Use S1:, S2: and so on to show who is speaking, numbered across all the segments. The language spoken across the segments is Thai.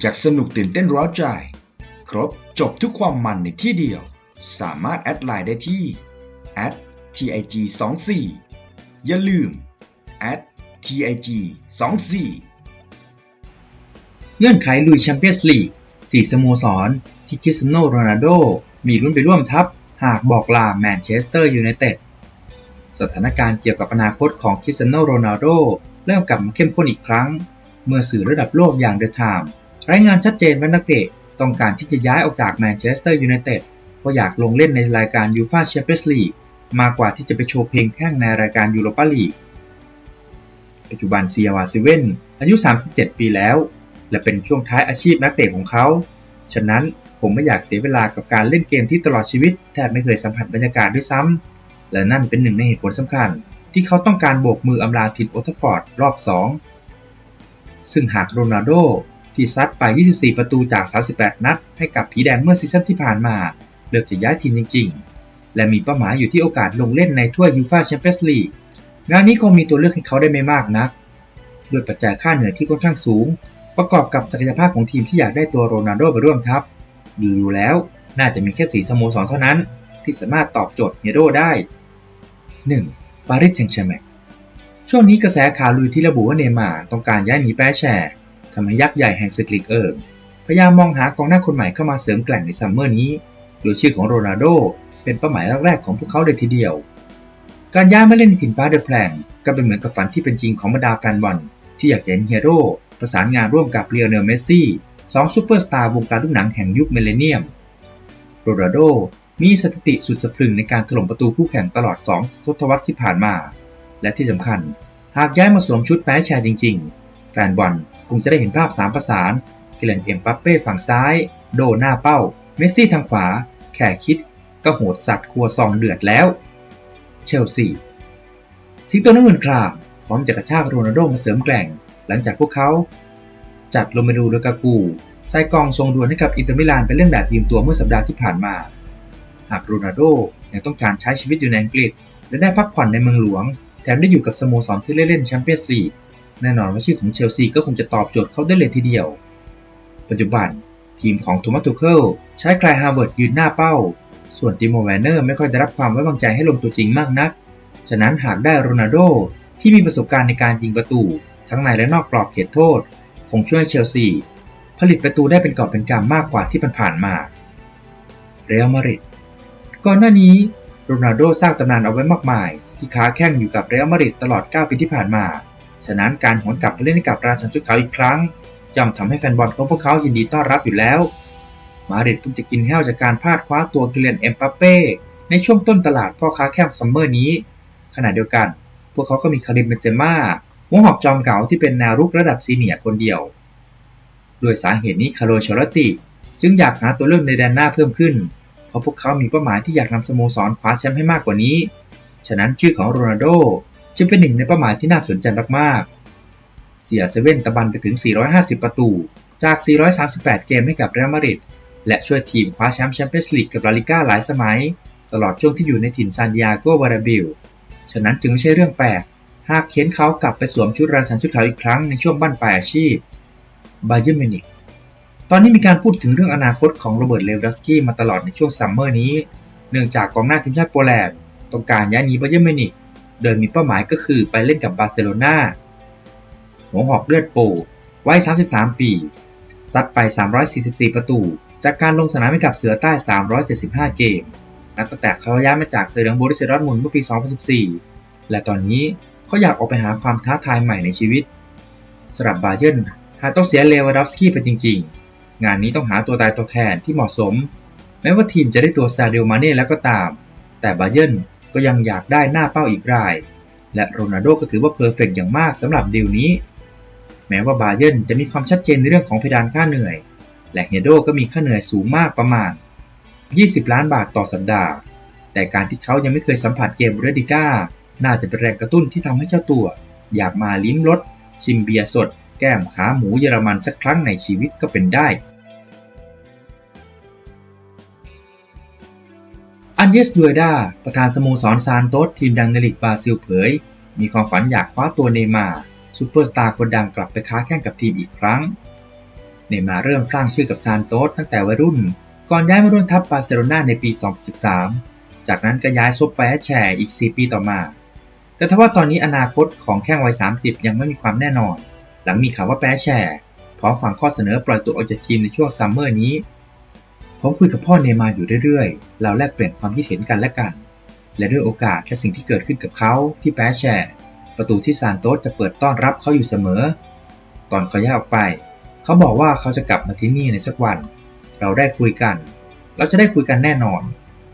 S1: อยากสนุกตื่นเต้นร้าวใจ ครบจบทุกความมันในที่เดียว สามารถแอดไลน์ได้ที่ @tig 2 4อย่าลืม @tig 2 4
S2: เงื่อนไขลุยแชมเปี้ยนส์ลีกสี่สโมสร ที่คริสเตียโนโรนัลโด มีรุ่นไปร่วมทัพ หากบอกลาแมนเชสเตอร์ยูไนเต็ดสถานการณ์เกี่ยวกับอนาคตของคริสเตียโนโรนัลโด เริ่มกลับมาเข้มข้นอีกครั้ง เมื่อสื่อระดับโลกอย่างเดอะไทม์ รายงานชัดเจนว่านักเตะต้องการที่จะย้ายออกจากแมนเชสเตอร์ยูไนเต็ดเพราะอยากลงเล่นในรายการยูฟาแชมเปี้ยนส์ลีกมากกว่าที่จะไปโชว์เพลงแข่งในรายการยูโรปาลีกปัจจุบันเซียวาซเว่นอายุ 37 ปีแล้ว และเป็นช่วงท้ายอาชีพนักเตะของเขา ฉะนั้นผมไม่อยากเสียเวลากับการเล่นเกมที่ตลอดชีวิตแทบไม่เคยสัมผัสบรรยากาศด้วยซ้ำและนั่นเป็นหนึ่งในเหตุผลสำคัญ ที่เขาต้องการโบกมืออำลาทีมโอทฟอร์ดรอบ 2 ซึ่งหากโรนัลโด ที่ซัดไป 24 ประตูจาก 38 นัด ให้กับผีแดงเมื่อซีซั่นที่ผ่านมา เลือกจะย้ายทีมจริง ๆ และมีเป้าหมายอยู่ที่โอกาสลงเล่นในถ้วยยูฟาแชมเปี้ยนส์ลีกงานนี้คงมีตัวเลือกให้เขาได้ไม่มากนัก ด้วยปัจจัยค่าเหนื่อยที่ค่อนข้างสูง ประกอบกับศักยภาพของทีมที่อยากได้ตัวโรนัลโดไปร่วมทัพ ดูแล้วน่าจะมีแค่สีสโมสรเท่านั้น ที่สามารถตอบโจทย์เฮโรได้ 1. ปารีสแซงต์แชร์แมงช่วงนี้กระแสข่าวลือที่ระบุว่าเนมาต้องการย้ายหนีแปรแชร์ำให้ยักษ์ใหญ่แห่งสกลิกเอิร์พยายามมองหากองหน้าคนใหม่เข้ามาเสริมแกล่งในซัมเมอร์นี้ โดยชื่อของโรนัลโดเป็นเป้าหมายแรกๆของพวกเขาเลยทีเดียว การย้ายมาเล่นในถิ่นฟ้าเดอะแพลงก็เป็นเหมือนกับฝันที่เป็นจริงของบรรดาแฟนบอลที่อยากเห็นเฮโร่ประสานงานร่วมกับเรียลเนลเมสซี่สองซูเปอร์สตาร์วงการลูกหนังแห่งยุคเมเลเนียม โรนัลโดมีสถิติสุดสะพรึงในการถล่มประตูคู่แข่งตลอด 2 ทศวรรษที่ผ่านมา และที่สำคัญ หากย้ายมาสวมชุดแพ้แชร์จริง ๆ แฟนบอล คงจะได้เห็นภาพ 3 ประสานกิเลนเอ็มปัปเป้ฝั่งซ้าย โดหน้าเป้า เมสซี่ทางขวา แค่คิด ก็โหดสัตว์ครัวซองเดือดแล้ว เชลซีสิงโตน้ำเงินครามพร้อมจะกระชากโรนัลโดมาเสริมแกร่ง หลังจากพวกเขา จัดโรเมรูโดกากูใส่กองทรงดวลให้กับอินเตอร์มิลานไปเล่นแบบยืมตัวเมื่อสัปดาห์ที่ผ่านมา หากโรนัลโดยังต้องการใช้ชีวิตอยู่ในอังกฤษ และได้พักผ่อนในเมืองหลวง แถมได้อยู่กับสโมสรที่เล่นแชมเปี้ยนส์ลีก แน่นอนว่าชื่อของเชลซีก็คงจะตอบโจทย์เขาได้เลยทีเดียว ปัจจุบันทีมของโทมัสตูเคิลใช้ไกลฮาร์เวิร์ดยืนหน้าเป้า ส่วนติโมแวนเนอร์ไม่ค่อยได้รับความไว้วางใจให้ลงตัวจริงมากนัก ฉะนั้นหากได้โรนัลโดที่มีประสบการณ์ในการยิงประตู ทั้งในและนอกกรอบเขตโทษ คงช่วยเชลซี ผลิตประตูได้เป็นกอบเป็นกำมากกว่าที่ผ่านๆมาเรอัลมาดริดก่อนหน้านี้โรนัลโดสร้างตำนานเอาไว้มากมาย ที่ค้าแข่งอยู่กับเรอัลมาดริดตลอด 9 ปีที่ผ่านมา ฉะนั้นการหวนกลับไปเล่นกับราชันชุดขาวอีกครั้งย่อมทำให้แฟนบอลของพวกเขายินดีต้อนรับอยู่แล้ว มาริดเพิ่งจะกินแห้วจากการพลาดคว้าตัวกิเลนเอ็มปัปเป้ในช่วงต้นตลาดพ่อค้าแข้งซัมเมอร์นี้ ขณะเดียวกัน พวกเขาก็มีคาริมเบนเซม่าหัวหอกจอมเก่าที่เป็นแนวรุกระดับซีเนียคนเดียวด้วยสาเหตุนี้คาร์โลเชลติ จึงอยากหาตัวเลือกในแดนหน้าเพิ่มขึ้น เพราะพวกเขามีเป้าหมายที่อยากนำสโมสรคว้าแชมป์ให้มากกว่านี้ ฉะนั้นชื่อของโรนัลโด จึงเป็นหนึ่งในเป้าหมายที่น่าสนใจมากๆ เสียเซเว่นตะบันไปถึง 450 ประตู จาก 438 เกมให้กับเรอัลมาดริดและช่วยทีมคว้าแชมป์แชมเปี้ยนส์ลีกกับลาลิก้าหลายสมัย ตลอดช่วงที่อยู่ในถิ่นซานดิเอโกบาราบิล ฉะนั้นจึงไม่ใช่เรื่องแปลก หากเข็นเขากลับไปสวมชุดราชันชุดขาวอีกครั้งในช่วงบั้นปลายอาชีพบาเยอร์มินิกตอนนี้มีการพูดถึงเรื่องอนาคตของโรเบิร์ตเลวดัสกี้มาตลอดในช่วงซัมเมอร์นี้ เนื่องจากกองหน้าทีมชาติโปแลนด์ต้องการย้ายหนีบาเยอร์มินิก โดยมีเป้าหมายก็คือไปเล่นกับบาร์เซโลนาหัวหอกเลือดโปวัย 33 ปี ซัดไป 344 ประตู จากการลงสนามให้กับเสือใต้ 375 เกม นับตั้งแต่เขาย้ายมาจากเสือเหลืองโบริสเซดอร์มุนเมื่อปี 2014 และตอนนี้เขาอยากออกไปหาความท้าทายใหม่ในชีวิตสำหรับบาเยอร์หากต้องเสียเลวาดอฟสกี้ไปจริง ๆ งานนี้ต้องหาตัวตายตัวแทนที่เหมาะสม แม้ว่าทีมจะได้ตัวซาเดลมาเน่แล้วก็ตาม แต่บาเยอร์ ก็ยังอยากได้หน้าเป้าอีกราย และโรนัลโดก็ถือว่าเพอร์เฟกอย่างมากสำหรับดีลนี้ แม้ว่าบาเยอร์จะมีความชัดเจนในเรื่องของเพดานค่าเหนื่อย และเฮโดก็มีค่าเหนื่อยสูงมากประมาณ 20 ล้านบาทต่อสัปดาห์ แต่การที่เขายังไม่เคยสัมผัสเกมเรดิก้าน่าจะเป็นแรงกระตุ้นที่ทำให้เจ้าตัว อยากมาลิ้มรสชิมเบียร์สด แก้มขาหมูเยอรมันสักครั้งในชีวิตก็เป็นได้ อันเยสดูเอดาประธานสโมสรซานโตสทีมดังในลีกบราซิลเผย มีความฝันอยากคว้าตัวเนมาซูเปอร์สตาร์คนดังกลับไปค้าแข่งกับทีมอีกครั้ง เนมาเริ่มสร้างชื่อกับซานโตสตั้งแต่วัยรุ่น ก่อนย้ายมาร่วมทัพบาร์เซโลนาในปี 2013 จากนั้นก็ย้ายซุปไปแชร์อีก 4 ปีต่อมา แต่ทว่าตอนนี้อนาคตของแข้งวัย 30 ยังไม่มีความแน่นอน หลังมีข่าวว่าแปแชร์พร้อมฟังข้อเสนอปล่อยตัวออกจากทีมในช่วงซัมเมอร์นี้ ผมคุยกับพ่อเนยมาอยู่เรื่อยๆ เราแลกเปลี่ยนความคิดเห็นกันและกัน และด้วยโอกาสและสิ่งที่เกิดขึ้นกับเขาที่แปแชร์ ประตูที่ซานโตสจะเปิดต้อนรับเขาอยู่เสมอ ตอนเขาย้ายออกไป เขาบอกว่าเขาจะกลับมาที่นี่ในสักวัน เราได้คุยกัน เราจะได้คุยกันแน่นอน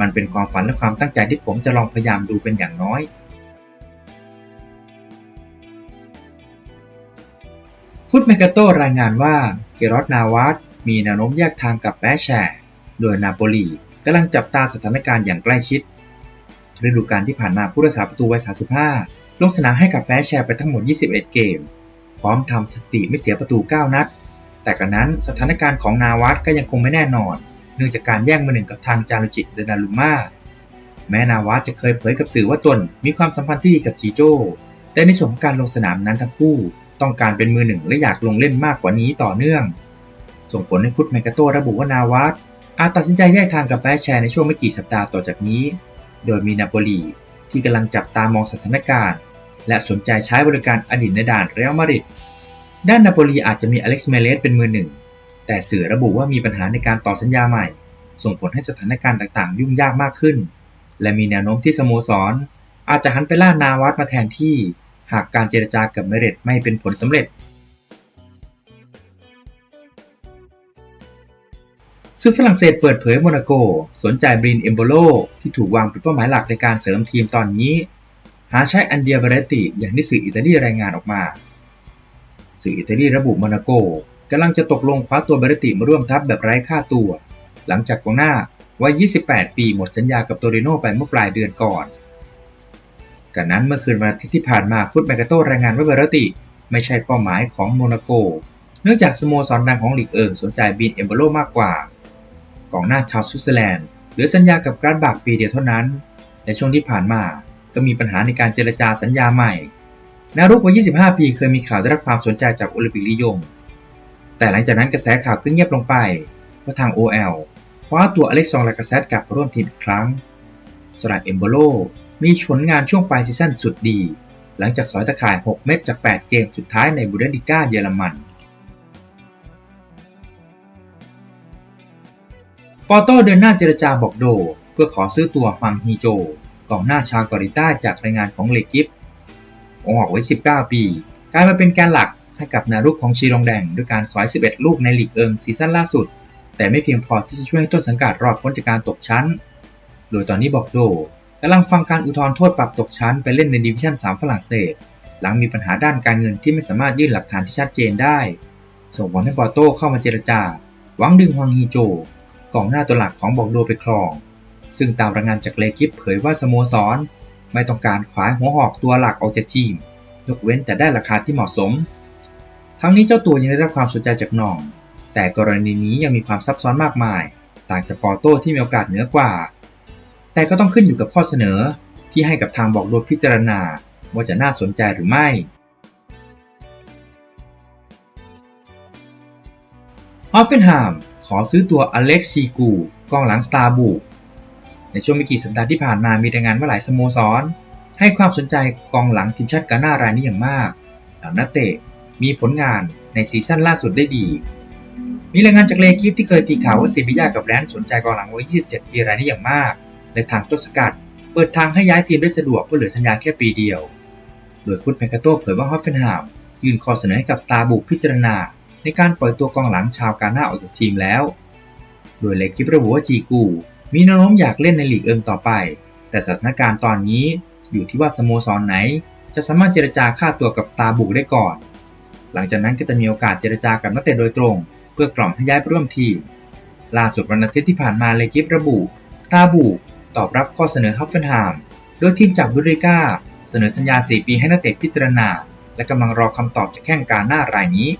S2: มันเป็นความฝันและความตั้งใจที่ผมจะลองพยายามดูเป็นอย่างน้อย ฟุตเมกาโตรายงานว่าเกรอตนาวาสมีแนวโน้มแยกทางกับแปแชร์ โดยนาโปลีกำลังจับตาสถานการณ์อย่างใกล้ชิด ฤดูกาลที่ผ่านมาผู้รักษาประตูวัย 35 ลงสนามให้กับแปแชร์ไปทั้งหมด 21 เกม พร้อมทำสถิติไม่เสียประตู 9 นัด แต่กันนั้นสถานการณ์ของนาวาสก็ยังคงไม่แน่นอน เนื่องจากการแย่งมือหนึ่งกับทางจารุจิตเดนาลุมาแม้นาวาสจะเคยเผยกับสื่อว่าตนมีความสัมพันธ์ที่ดีกับจีโจแต่ในส่วนของการลงสนามนั้นทั้งคู่ต้องการเป็นมือหนึ่งและอยากลงเล่นมากกว่านี้ต่อเนื่อง ส่งผลให้ฟุตเมกาโตระบุว่านาวาส อาจตัดสินใจแยกทางกับแปแชร์ในช่วงไม่กี่สัปดาห์ต่อจากนี้ โดยมีนาโปลีที่กำลังจับตามองสถานการณ์ และสนใจใช้บริการอดีตในด่านเรอัลมาดริดด้านนาโปลีอาจจะมีอเล็กซ์เมเลสเป็นมือหนึ่ง แต่สื่อระบุว่ามีปัญหาในการต่อสัญญาใหม่ ส่งผลให้สถานการณ์ต่างๆ ยุ่งยากมากขึ้น และมีแนวโน้มที่สโมสร อาจจะหันไปล่านาวัตมาแทนที่ หากการเจรจากับเมเรตไม่เป็นผลสำเร็จ ซึ่งฝรั่งเศสเปิดเผยโมนาโก สนใจบรินเอมโบโลที่ถูกวางเป็นเป้าหมายหลักในการเสริมทีมตอนนี้ หาใช้อันเดียบเรติอย่างที่สื่ออิตาลีรายงานออกมา สื่ออิตาลีระบุโมนาโกกำลังจะตกลงคว้าตัวบเรติมาร่วมทัพแบบไร้ค่าตัว หลังจากกองหน้าวัย 28 ปีหมดสัญญากับโตริโนไปเมื่อปลายเดือนก่อนกันนั้นเมื่อคืนวันอาทิตย์ที่ผ่านมาฟุตแมกาโตรายงานว่าเบรติ ไม่ใช่เป้าหมายของโมนาโก เนื่องจากสโมสรดังของลีกเอิงสนใจบินเอมเบโลมากกว่า กองหน้าชาวสวิตเซอร์แลนด์เหลือสัญญากับกาดบากปีเดียวเท่านั้น ในช่วงที่ผ่านมาก็มีปัญหาในการเจรจาสัญญาใหม่นารุกวัย 25 ปีเคยมีข่าวได้รับความสนใจจากโอลิมปิกลียง แต่หลังจากนั้นกระแสข่าวก็เงียบลงไปเพราะทาง OL คว้าตัวอเล็กซองลากาเซตกลับร่วมทีมอีกครั้งสำหรับเอมโบโลมีผลงานช่วงปลายซีซั่นสุดดี หลังจากสอยตะข่าย 6 เม็ดจาก 8 เกมสุดท้ายในบูเดนดิก้าเยอรมัน ปอโต้เดินหน้าเจรจาบอกโด เพื่อขอซื้อตัวฟังฮีโจกองหน้าชาวเกาหลีใต้จากรายงานของเลกิฟองออกไว้ 19 ปีกลายมาเป็นแกนหลักให้กับนารุกของชีรองแดงด้วยการสอย 11 ลูกในลีกเอิงซีซั่นล่าสุด แต่ไม่เพียงพอที่จะช่วยให้ต้นสังกัดรอดพ้นจากการตกชั้น โดยตอนนี้บอกโดกำลังฟังการอุทธรณ์โทษปรับตกชั้นไปเล่นในดิวิชั่น 3 ฝรั่งเศส หลังมีปัญหาด้านการเงินที่ไม่สามารถยื่นหลักฐานที่ชัดเจนได้ ส่งผลให้ปอโต้เข้ามาเจรจา หวังดึงฮวงฮีโจ กองหน้าตัวหลักของบอกโดไปครอง ซึ่งตามรายงานจากเลกิฟเผยว่าสโมสร ไม่ต้องการขวายหัวหอกตัวหลักออกจากทีม ยกเว้นแต่ได้ราคาที่เหมาะสม ทั้งนี้เจ้าตัวยังได้รับความสนใจจากนอง แต่กรณีนี้ยังมีความซับซ้อนมากมาย ต่างจากปอโต้ที่มีโอกาสเหนือกว่า แต่ก็ต้องขึ้นอยู่กับข้อเสนอที่ให้กับทางบอกโดพิจารณาว่าจะน่าสนใจหรือไม่ออฟเฟนไฮม ขอซื้อตัวอเล็กซีกูกองหลังสตาร์บูในช่วงไม่กี่สัปดาห์ที่ผ่านมามีรายงานว่าหลายสโมสร ให้ความสนใจกองหลังทีมชาติกาหน้ารายนี้อย่างมากหลังนักเตะมีผลงานในซีซั่นล่าสุดได้ดี มีรายงานจากเลกิฟที่เคยตีข่าวว่าเซบิยากับแรนสนใจกองหลังวัย 27 ปีรายนี้อย่างมาก และทางต้นสกัด เปิดทางให้ย้ายทีมได้สะดวกเพื่อเหลือสัญญาแค่ปีเดียว โดยฟุตแมกาโตเผยว่าฮอฟเฟนไฮมยื่นข้อเสนอให้กับสตาร์บุกพิจารณา ในการปล่อยตัวกองหลังชาวกาหน้าออกจากทีมแล้ว โดยเลกิฟระบุว่าจีกู มีแนวโน้มอยากเล่นในลีกเอิงต่อไป แต่สถานการณ์ตอนนี้อยู่ที่ว่าสโมสรไหน จะสามารถเจรจาค่าตัวกับสตาร์บุกได้ก่อน หลังจากนั้นก็จะมีโอกาสเจรจากับนักเตะโดยตรง เพื่อกล่อมให้ย้ายไปร่วมทีม ล่าสุดวันอาทิตย์ที่ผ่านมาเลกิฟระบุสตาร์บุกตอบรับข้อเสนอฮัฟเฟนไฮมโดยทีมจากบุริก้าเสนอสัญญา 4 ปีให้นักเตะพิจารณา และกำลังรอคำตอบจากแข้งการหน้ารายนี้